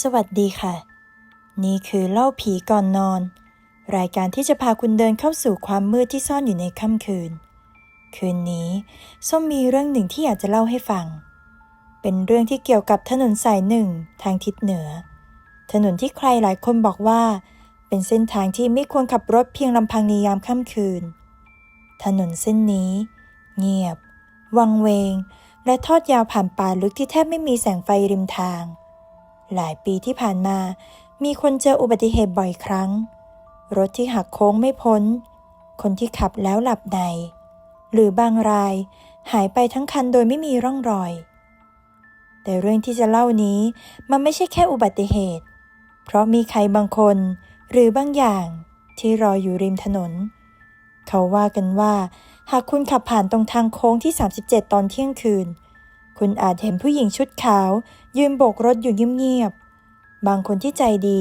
สวัสดีค่ะ นี่คือเล่าผีก่อนนอน รายการที่จะพาคุณเดินเข้าสู่ความมืดที่ซ่อนอยู่ในค่ำคืน คืนนี้ส้มมีเรื่องหนึ่งที่อยากจะเล่าให้ฟัง เป็นเรื่องที่เกี่ยวกับถนนสายหนึ่งทางทิศเหนือ ถนนที่ใครหลายคนบอกว่า เป็นเส้นทางที่ไม่ควรขับรถเพียงลำพังในยามค่ำคืน ถนนเส้นนี้ เงียบ วังเวง และทอดยาวผ่านป่าลึกที่แทบไม่มีแสงไฟริมทาง หลายปีที่ผ่านมา มีคนเจออุบัติเหตุบ่อยครั้ง รถที่หักโค้งไม่พ้น คนที่ขับแล้วหลับใน หรือบางรายหายไปทั้งคันโดยไม่มีร่องรอย แต่เรื่องที่จะเล่านี้มันไม่ใช่แค่อุบัติเหตุ เพราะมีใครบางคนหรือบางอย่างที่รออยู่ริมถนน เขาว่ากันว่า หากคุณขับผ่านตรงทางโค้งที่ 37 ตอนเที่ยงคืน คุณอาจเห็นผู้หญิงชุดขาว ยืนโบกรถอยู่เงียบๆ บางคนที่ใจดี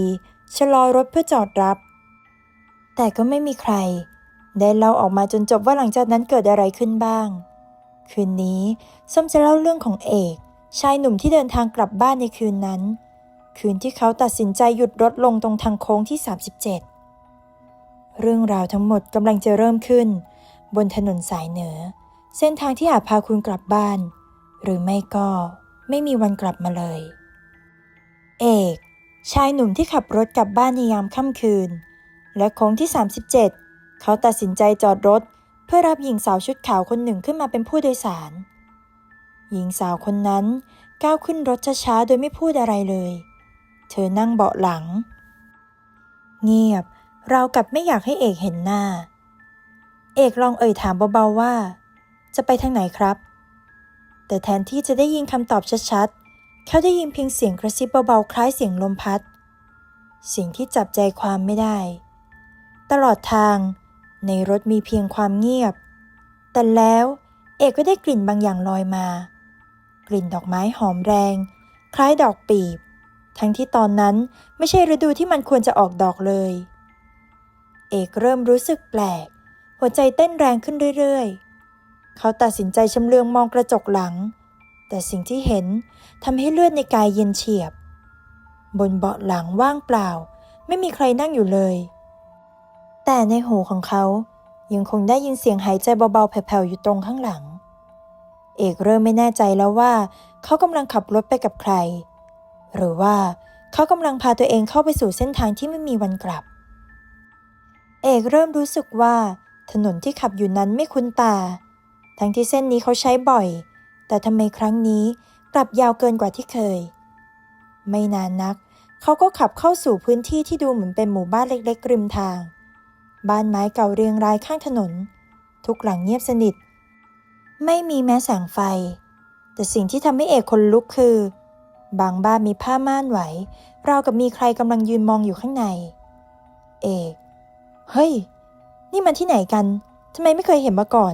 ชะลอรถเพื่อจอดรับ แต่ก็ไม่มีใคร ได้เล่าออกมาจนจบว่าหลังจากนั้นเกิดอะไรขึ้นบ้าง คืนนี้ส้มจะเล่าเรื่องของเอก ชายหนุ่มที่เดินทางกลับบ้านในคืนนั้น คืนที่เขาตัดสินใจหยุดรถลงตรงทางโค้งที่ 37 เรื่องราวทั้งหมดกำลังจะเริ่มขึ้น บนถนนสายเหนือ เส้นทางที่อาจพาคุณกลับบ้าน หรือไม่ก็ ไม่มีวันกลับมาเลย เอก ชายหนุ่มที่ขับรถกลับบ้านในยามค่ำคืน และโค้งที่ 37 เขาตัดสินใจจอดรถเพื่อรับหญิงสาวชุดขาวคนหนึ่งขึ้นมาเป็นผู้โดยสาร หญิงสาวคนนั้นก้าวขึ้นรถช้าๆโดยไม่พูดอะไรเลย เธอนั่งเบาะหลัง เงียบเรากับไม่อยากให้เอกเห็นหน้า เอกลองเอ่ยถามเบาๆว่า จะไปทางไหนครับ แต่แทนที่จะได้ยินคำตอบชัดๆ เขาได้ยินเพียงเสียงกระซิบเบาๆ คล้ายเสียงลมพัดสียงที่จับใจความไม่ได้ ตลอดทางในรถมีเพียงความเงียบ แต่แล้วเอกก็ได้กลิ่นบางอย่างลอยมา กลิ่นดอกไม้หอมแรง คล้ายดอกปีบ ทั้งที่ตอนนั้นไม่ใช่ฤดูที่มันควรจะออกดอกเลย เอกเริ่มรู้สึกแปลก หัวใจเต้นแรงขึ้นเรื่อยๆ เขาตัดสินใจชำเลืองมองกระจกหลัง แต่สิ่งที่เห็นทำให้เลือดในกายเย็นเฉียบ บนเบาะหลังว่างเปล่า ไม่มีใครนั่งอยู่เลย แต่ในหูของเขายังคงได้ยินเสียงหายใจเบาๆแผ่วๆอยู่ตรงข้างหลัง เอกเริ่มไม่แน่ใจแล้วว่า เขากำลังขับรถไปกับใคร หรือว่าเขากำลังพาตัวเองเข้าไปสู่เส้นทางที่ไม่มีวันกลับ เอกเริ่มรู้สึกว่า ถนนที่ขับอยู่นั้นไม่คุ้นตา ทั้งที่เส้นนี้เขาใช้บ่อย แต่ทำไมครั้งนี้กลับยาวเกินกว่าที่เคย ไม่นานนัก เขาก็ขับเข้าสู่พื้นที่ที่ดูเหมือนเป็นหมู่บ้านเล็กๆริมทาง บ้านไม้เก่าเรียงรายข้างถนน ทุกหลังเงียบสนิท ไม่มีแม้แสงไฟ แต่สิ่งที่ทำให้เอกคนลุกคือ บางบ้านมีผ้าม่านไหวราวกับมีใครกำลังยืนมองอยู่ข้างใน เอก เฮ้ย นี่มันที่ไหนกันทำไมไม่เคยเห็นมาก่อน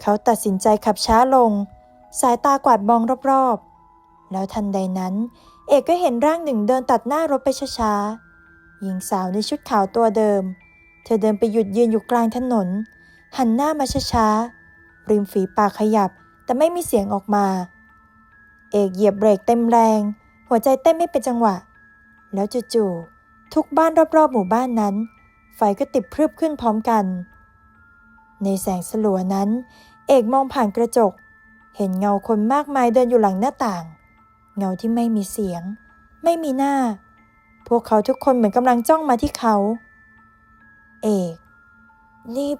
เขาตัดสินใจขับช้าลง สายตากวาดมองรอบๆ แล้วทันใดนั้น เอกก็เห็นร่างหนึ่งเดินตัดหน้ารถไปช้าๆ หญิงสาวในชุดขาวตัวเดิม เธอเดินไปหยุดยืนอยู่กลางถนน หันหน้ามาช้าๆ ริมฝีปากขยับแต่ไม่มีเสียงออกมา เอกเหยียบเบรกเต็มแรง หัวใจเต้นไม่เป็นจังหวะ แล้วจู่ๆทุกบ้านรอบๆหมู่บ้านนั้น ไฟก็ติดพรึบขึ้นพร้อมกัน ในแสงสลัวนั้น เอกมองผ่านกระจก เห็นเงาคนมากมายเดินอยู่หลังหน้าต่าง เงาที่ไม่มีเสียง ไม่มีหน้า พวกเขาทุกคนเหมือนกำลังจ้องมาที่เขา เอกนี่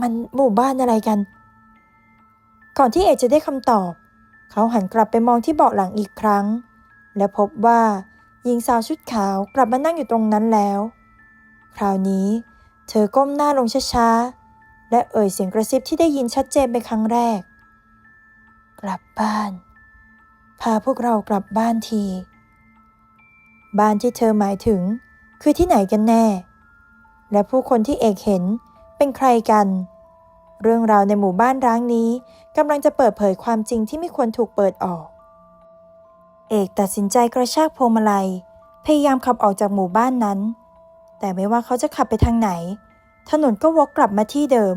มันหมู่บ้านอะไรกัน ก่อนที่เอกจะได้คำตอบ เขาหันกลับไปมองที่เบาะหลังอีกครั้ง และพบว่าหญิงสาวชุดขาวกลับมานั่งอยู่ตรงนั้นแล้ว คราวนี้ เธอก้มหน้าลงช้าๆ และเอ่ยเสียงกระซิบที่ได้ยินชัดเจนเป็นครั้งแรก กลับบ้าน พาพวกเรากลับบ้านที บ้านที่เธอหมายถึง คือที่ไหนกันแน่ และผู้คนที่เอกเห็นเป็นใครกัน เรื่องราวในหมู่บ้านร้างนี้กำลังจะเปิดเผยความจริงที่ไม่ควรถูกเปิดออก เอกตัดสินใจกระชากพวงมาลัย พยายามขับออกจากหมู่บ้านนั้น แต่ไม่ว่าเขาจะขับไปทางไหน ถนนก็วกกลับมาที่เดิม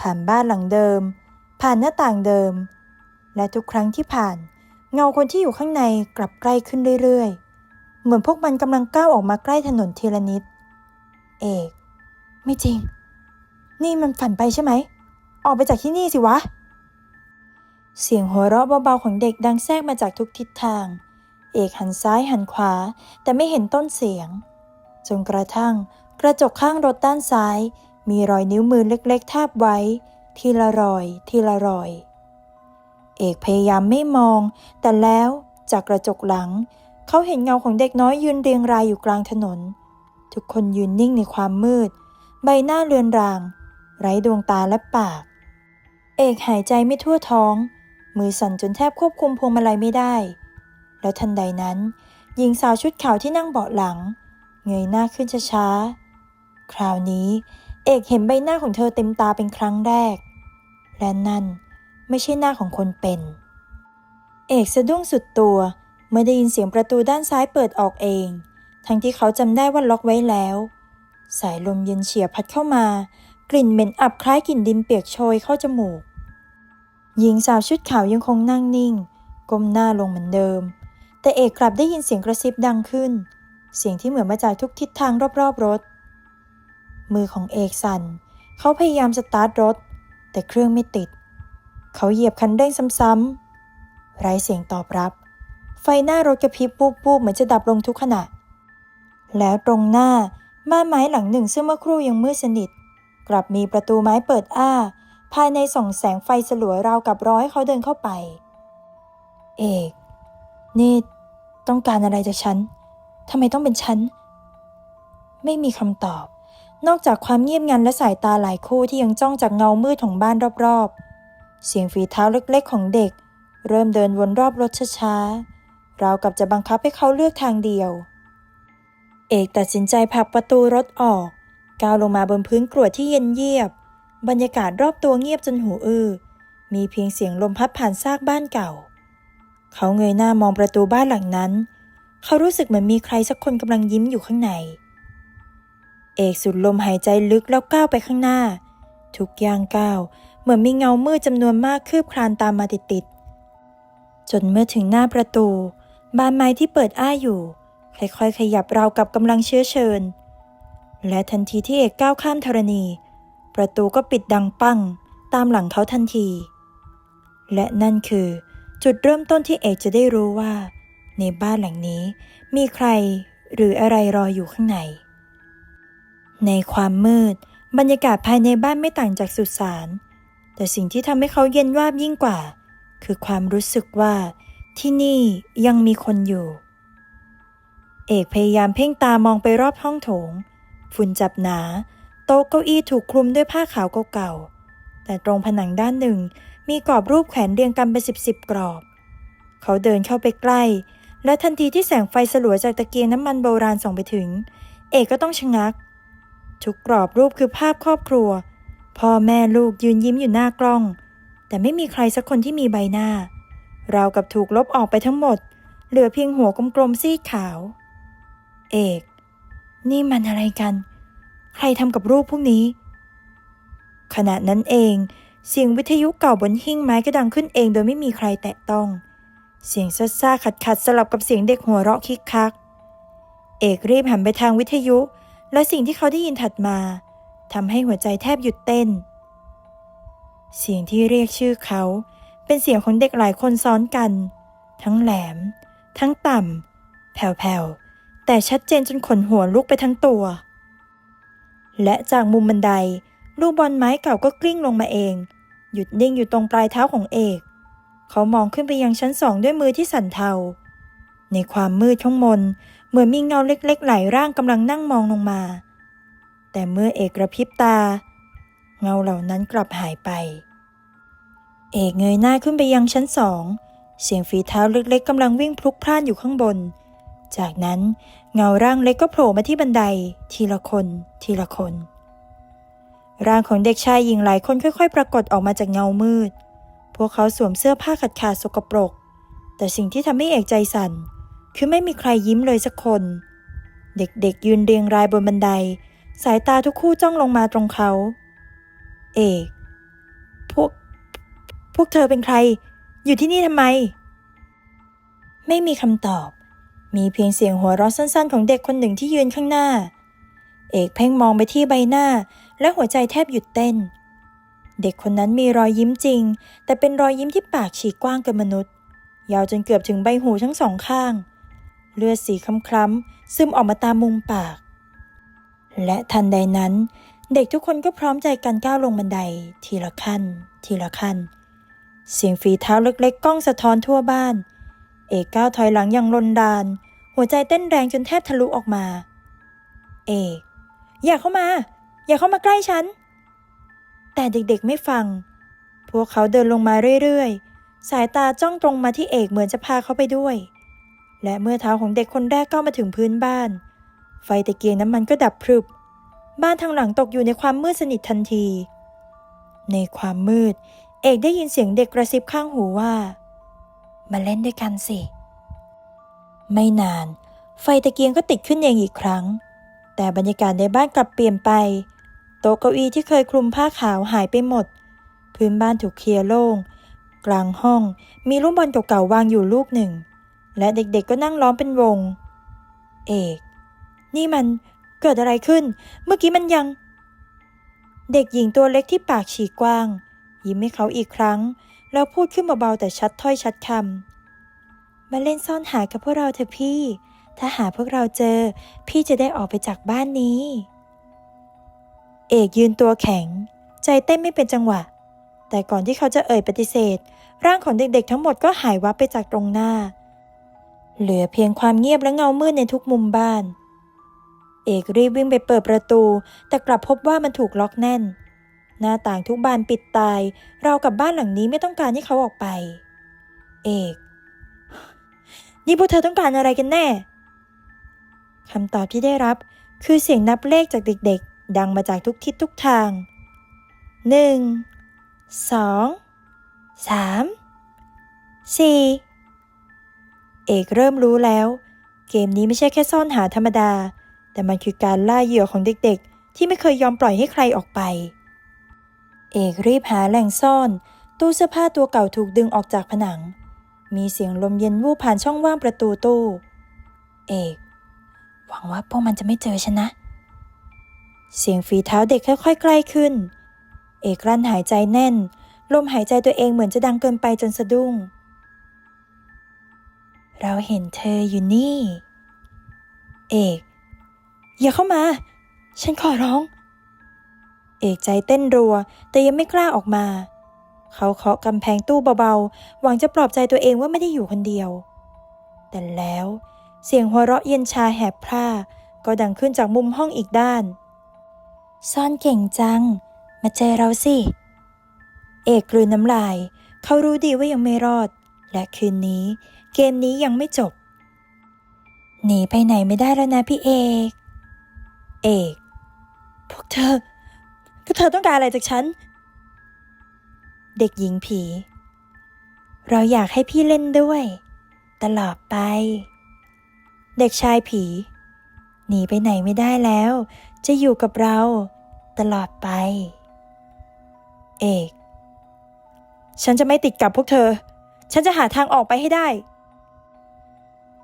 ผ่านบ้านหลังเดิม ผ่านหน้าต่างเดิม และทุกครั้งที่ผ่าน เงาคนที่อยู่ข้างในกลับใกล้ขึ้นเรื่อยๆ เหมือนพวกมันกำลังก้าวออกมาใกล้ถนนทีละนิด เอก ไม่จริง นี่มันฝันไปใช่ไหม ออกไปจากที่นี่สิวะ เสียงหัวเราะเบาๆของเด็กดังแทรกมาจากทุกทิศทาง เอกหันซ้ายหันขวา แต่ไม่เห็นต้นเสียง จนกระทั่ง กระจกข้างรถด้านซ้าย มีรอยนิ้วมือเล็กๆทบไว้ ทีละรอย ทีละรอย เอกพยายามไม่มอง แต่แล้วจากกระจกหลัง เขาเห็นเงาของเด็กน้อยยืนเรียงรายอยู่กลางถนน ทุกคนยืนนิ่งในความมืด ใบหน้าเลือนราง ไร้ดวงตาและปาก เอกหายใจไม่ทั่วท้อง มือสั่นจนแทบควบคุมพวงมาลัยไม่ได้ แล้วทันใดนั้น หญิงสาวชุดขาวที่นั่งเบาะหลัง เงยหน้าขึ้นช้าๆ คราวนี้เอกเห็นใบหน้าของเธอเต็มตาเป็นครั้งแรก และนั่นไม่ใช่หน้าของคนเป็น เอกสะดุ้งสุดตัวเมื่อได้ยินเสียงประตูด้านซ้ายเปิดออกเอง ทั้งที่เขาจำได้ว่าล็อกไว้แล้ว สายลมเย็นเฉียบพัดเข้ามา กลิ่นเหม็นอับคล้ายกลิ่นดินเปียกโชยเข้าจมูก หญิงสาวชุดขาวยังคงนั่งนิ่ง ก้มหน้าลงเหมือนเดิม แต่เอกกลับได้ยินเสียงกระซิบดังขึ้น เสียงที่เหมือนมาจากทุกทิศทางรอบๆรถ มือของเอกสั่น เขาพยายามสตาร์ทรถ แต่เครื่องไม่ติด เขาเหยียบคันเร่งซ้ำๆไร้เสียงตอบรับ ไฟหน้ารถกระพริบปูบๆเหมือนจะดับลงทุกขณะ แล้วตรงหน้าม่านไม้หลังหนึ่งซึ่งเมื่อครู่ยังมืดสนิท กลับมีประตูไม้เปิดอ้า ภายในส่องแสงไฟสลัวราวกับร้อยเขาเดินเข้าไป เอก นี่ต้องการอะไรจากฉันทำไมต้องเป็นฉัน ไม่มีคำตอบ นอกจากความเงียบงันและสายตาหลายคู่ที่ยังจ้องจากเงามืดของบ้านรอบๆ เสียงฝีเท้าเล็กๆของเด็ก เริ่มเดินวนรอบรถช้าๆราวกับจะบังคับให้เขาเลือกทางเดียว เอกตัดสินใจผลักประตูรถออกก้าวลงมาบนพื้นกรวดที่เย็นเยียบ บรรยากาศรอบตัวเงียบจนหูอื้อมีเพียงเสียงลมพัดผ่านซากบ้านเก่า เขาเงยหน้ามองประตูบ้านหลังนั้น เขารู้สึกเหมือนมีใครสักคนกำลังยิ้มอยู่ข้างใน เอกสูดลมหายใจลึกแล้วก้าวไปข้างหน้า ทุกย่างก้าว เหมือนมีเงามืดจำนวนมากคืบคลานตามมาติดๆจนเมื่อถึงหน้าประตู บานไม้ที่เปิดอ้าอยู่ ค่อยๆขยับราวกับกำลังเชื้อเชิญ และทันทีที่เอกก้าวข้ามธรณี ประตูก็ปิดดังปังตามหลังเขาทันที และนั่นคือ จุดเริ่มต้นที่เอกจะได้รู้ว่า ในบ้านหลังนี้มีใครหรืออะไรรออยู่ข้างใน ในความมืด บรรยากาศภายในบ้านไม่ต่างจากสุสาน แต่สิ่งที่ทำให้เขาเย็นวาบยิ่งกว่า คือความรู้สึกว่า ที่นี่ยังมีคนอยู่ เอกพยายามเพ่งตามองไปรอบห้องโถง ฝุ่นจับหนา โต๊ะเก้าอี้ถูกคลุมด้วยผ้าขาวเก่าๆ แต่ตรงผนังด้านหนึ่งมีกรอบรูปแขวนเรียงกันเป็นสิบสิบกรอบ เขาเดินเข้าไปใกล้ และทันทีที่แสงไฟสลัวจากตะเกียงน้ำมันโบราณส่องไปถึง เอกก็ต้องชะงัก ทุกกรอบรูปคือภาพครอบครัว พ่อแม่ลูกยืนยิ้มอยู่หน้ากล้อง แต่ไม่มีใครสักคนที่มีใบหน้าราวกับถูกลบออกไปทั้งหมด เหลือเพียงหัวกลมๆซีดขาว เอก นี่มันอะไรกัน ใครทำกับรูปพวกนี้ ขณะนั้นเอง เสียงวิทยุเก่าบนหิ้งไม้ก็ดังขึ้นเองโดยไม่มีใครแตะต้อง เสียงซ่าซาขัดขัดๆสลับกับเสียงเด็กหัวเราะคิกคัก เอกรีบหันไปทางวิทยุ และสิ่งที่เขาได้ยินถัดมาทำให้หัวใจแทบหยุดเต้น เสียงที่เรียกชื่อเขา เป็นเสียงของเด็กหลายคนซ้อนกัน ทั้งแหลม ทั้งต่ำแผ่วๆ แต่ชัดเจนจนขนหัวลุกไปทั้งตัว และจากมุมบันได ลูกบอลไม้เก่าก็กลิ้งลงมาเอง หยุดนิ่งอยู่ตรงปลายเท้าของเอก เขามองขึ้นไปยังชั้นสองด้วยมือที่สั่นเทา ในความมืดข้างบนเหมือนมีเงาเล็กๆ หลายร่างกำลังนั่งมองลงมา แต่เมื่อเอกกระพริบตา เงาเหล่านั้นกลับหายไป เอกเงยหน้าขึ้นไปยังชั้นสอง เสียงฝีเท้าเล็กๆกำลังวิ่งพลุกพล่านอยู่ข้างบน จากนั้นเงาร่างเล็กก็โผล่มาที่บันได ทีละคน ทีละคน ร่างของเด็กชายหญิงหลายคนค่อย ๆ ปรากฏออกมาจากเงามืด พวกเขาสวมเสื้อผ้าขาดขาดๆสกปรกแต่สิ่งที่ทำให้เอกใจสั่น คือไม่มีใครยิ้มเลยสักคน เด็กๆยืนเรียงรายบนบันได สายตาทุกคู่จ้องลงมาตรงเขา เอก พวก พวกเธอเป็นใคร อยู่ที่นี่ทำไม ไม่มีคำตอบ มีเพียงเสียงหัวเราะสั้นๆ ของเด็กคนหนึ่งที่ยืนข้างหน้า เอกเพ่งมองไปที่ใบหน้า และหัวใจแทบหยุดเต้น เด็กคนนั้นมีรอยยิ้มจริง แต่เป็นรอยยิ้มที่ปากฉีกกว้างเกินมนุษย์ยาวจนเกือบถึงใบหูทั้งสองข้าง เลือดสีคล้ำๆซึมออกมาตามมุมปาก และทันใดนั้น เด็กทุกคนก็พร้อมใจกันก้าวลงบันได ทีละขั้น ทีละขั้น เสียงฝีเท้าเล็กๆ ก้องสะท้อนทั่วบ้าน เอกก้าวถอยหลังอย่างลนดาน หัวใจเต้นแรงจนแทบทะลุออกมา เอกอย่าเข้ามา อย่าเข้ามาใกล้ฉัน แต่เด็กๆไม่ฟัง พวกเขาเดินลงมาเรื่อยๆ สายตาจ้องตรงมาที่เอกเหมือนจะพาเขาไปด้วย และเมื่อเท้าของเด็กคนแรกก้าวมาถึงพื้นบ้าน ไฟตะเกียงน้ำมันก็ดับพรึบ บ้านทางหลังตกอยู่ในความมืดสนิททันที ในความมืด เอกได้ยินเสียงเด็กกระซิบข้างหูว่า มาเล่นด้วยกันสิ ไม่นาน ไฟตะเกียงก็ติดขึ้นเองอีกครั้ง แต่บรรยากาศในบ้านกลับเปลี่ยนไป โต๊ะเก้าอี้ที่เคยคลุมผ้าขาวหายไปหมด พื้นบ้านถูกเคลียร์โล่ง กลางห้องมีลูกบอลเก่าๆวางอยู่ลูกหนึ่ง และเด็กๆก็นั่งล้อมเป็นวง เอก นี่มันเกิดอะไรขึ้น เมื่อกี้มันยัง เด็กหญิงตัวเล็กที่ปากฉีกกว้าง ยิ้มให้เขาอีกครั้ง แล้วพูดขึ้นเบาๆแต่ชัดถ้อยชัดคำมาเล่นซ่อนหากับพวกเราเถอะพี่ ถ้าหาพวกเราเจอ พี่จะได้ออกไปจากบ้านนี้ เอกยืนตัวแข็ง ใจเต้นไม่เป็นจังหวะ แต่ก่อนที่เขาจะเอ่ยปฏิเสธ ร่างของเด็กๆทั้งหมดก็หายวับไปจากตรงหน้า เหลือเพียงความเงียบและเงามืดในทุกมุมบ้าน เอกรีบวิ่งไปเปิดประตู แต่กลับพบว่ามันถูกล็อกแน่น หน้าต่างทุกบานปิดตาย เรากับบ้านหลังนี้ไม่ต้องการให้เขาออกไป เอก นี่พวกเธอต้องการอะไรกันแน่คำตอบที่ได้รับคือเสียงนับเลขจากเด็กๆ ดังมาจากทุกทิศทุกทางหนึ่งสองสามสี่ เอกเริ่มรู้แล้ว เกมนี้ไม่ใช่แค่ซ่อนหาธรรมดา แต่มันคือการล่าเหยื่อของเด็กๆ ที่ไม่เคยยอมปล่อยให้ใครออกไป เอกรีบหาแหล่งซ่อน ตู้เสื้อผ้าตัวเก่าถูกดึงออกจากผนัง มีเสียงลมเย็นวูบผ่านช่องว่างประตูตู้ เอก หวังว่าพวกมันจะไม่เจอฉันนะ เสียงฝีเท้าเด็กค่อยๆใกล้ขึ้น เอกรั้นหายใจแน่น ลมหายใจตัวเองเหมือนจะดังเกินไปจนสะดุ้ง เราเห็นเธออยู่นี่ เอก อย่าเข้ามา ฉันขอร้อง เอกใจเต้นรัว แต่ยังไม่กล้าออกมา เขาเคาะกำแพงตู้เบาๆ หวังจะปลอบใจตัวเองว่าไม่ได้อยู่คนเดียว แต่แล้วเสียงหัวเราะเย็นชาแหบพร่า ก็ดังขึ้นจากมุมห้องอีกด้าน ซ่อนเก่งจัง มาเจอเราสิ เอกกลืนน้ำลาย เขารู้ดีว่ายังไม่รอด และคืนนี้ เกมนี้ยังไม่จบ หนีไปไหนไม่ได้แล้วนะพี่เอก เอก พวกเธอก็เธอต้องการอะไรจากฉัน เด็กหญิงผี เราอยากให้พี่เล่นด้วย ตลอดไป เด็กชายผี หนีไปไหนไม่ได้แล้ว จะอยู่กับเรา ตลอดไป เอก ฉันจะไม่ติดกับพวกเธอ ฉันจะหาทางออกไปให้ได้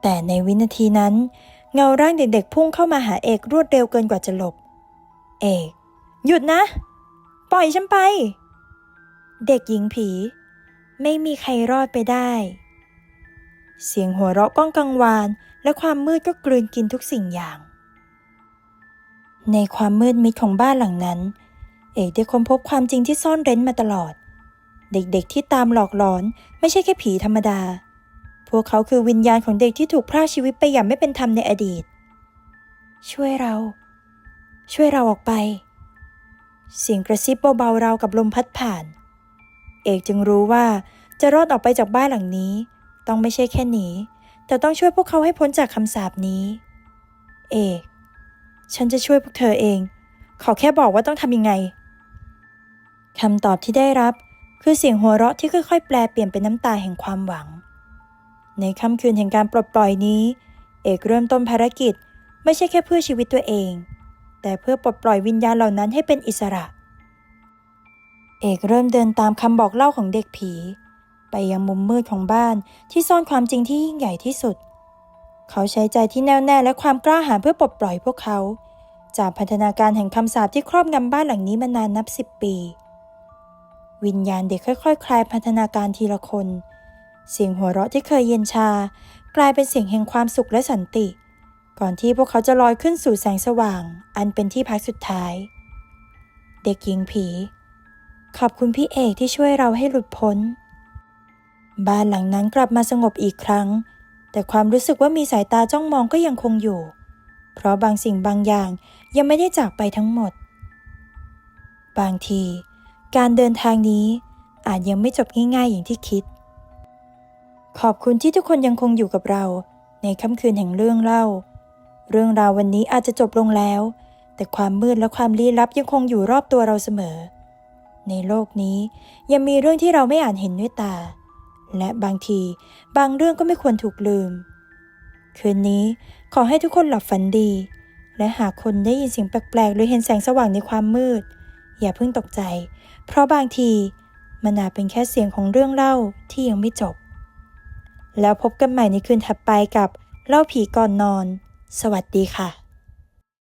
แต่ในวินาทีนั้น เงาร่างเด็กๆพุ่งเข้ามาหาเอกรวดเร็วเกินกว่าจะหลบ เอก หยุดนะ ปล่อยฉันไป เด็กหญิงผี ไม่มีใครรอดไปได้ เสียงหัวเราะก้องกังวาน และความมืดก็กลืนกินทุกสิ่งอย่าง ในความมืดมิดของบ้านหลังนั้น เอกได้ค้นพบความจริงที่ซ่อนเร้นมาตลอด เด็กๆที่ตามหลอกหลอนไม่ใช่แค่ผีธรรมดา พวกเขาคือวิญญาณของเด็กที่ถูกพรากชีวิตไปอย่างไม่เป็นธรรมในอดีต ช่วยเรา ช่วยเราออกไป เสียงกระซิบเบาๆราวกับลมพัดผ่าน เอกจึงรู้ว่าจะรอดออกไปจากบ้านหลังนี้ ต้องไม่ใช่แค่หนีแต่ต้องช่วยพวกเขาให้พ้นจากคำสาปนี้ เอก ฉันจะช่วยพวกเธอเอง ขอแค่บอกว่าต้องทำยังไงคำตอบที่ได้รับคือเสียงหัวเราะที่ค่อยๆ แปลเปลี่ยนเป็นน้ำตาแห่งความหวัง ในค่ำคืนแห่งการปลดปล่อยนี้ เอกเริ่มต้นภารกิจไม่ใช่แค่เพื่อชีวิตตัวเอง แต่เพื่อปลดปล่อยวิญญาณเหล่านั้นให้เป็นอิสระ เอกเริ่มเดินตามคำบอกเล่าของเด็กผี ไปยังมุมมืดของบ้านที่ซ่อนความจริงที่ยิ่งใหญ่ที่สุด เขาใช้ใจที่แน่วแน่และความกล้าหาญเพื่อปลดปล่อยพวกเขา จากพันธนาการแห่งคำสาปที่ครอบงำบ้านหลังนี้มานานนับสิบปี วิญญาณเด็กค่อยๆคคลายพันธนาการทีละคน เสียงหัวเราะที่เคยเย็นชา กลายเป็นเสียงแห่งความสุขและสันติ ก่อนที่พวกเขาจะลอยขึ้นสู่แสงสว่าง อันเป็นที่พักสุดท้าย เด็กหญิงผี ขอบคุณพี่เอกที่ช่วยเราให้หลุดพ้น บ้านหลังนั้นกลับมาสงบอีกครั้ง แต่ความรู้สึกว่ามีสายตาจ้องมองก็ยังคงอยู่ เพราะบางสิ่งบางอย่างยังไม่ได้จากไปทั้งหมด บางที การเดินทางนี้อาจยังไม่จบง่ายๆอย่างที่คิด ขอบคุณที่ทุกคนยังคงอยู่กับเรา ในค่ำคืนแห่งเรื่องเล่า เรื่องราววันนี้อาจจะจบลงแล้ว แต่ความมืดและความลี้ลับยังคงอยู่รอบตัวเราเสมอ ในโลกนี้ยังมีเรื่องที่เราไม่อาจเห็นด้วยตา และบางทีบางเรื่องก็ไม่ควรถูกลืม คืนนี้ขอให้ทุกคนหลับฝันดี และหากคนได้ยินเสียงแปลกๆ หรือเห็นแสงสว่างในความมืด อย่าเพิ่งตกใจ เพราะบางทีมันอาจเป็นแค่เสียงของเรื่องเล่าที่ยังไม่จบ แล้วพบกันใหม่ในคืนถัดไปกับเล่าผีก่อนนอน สวัสดีค่ะ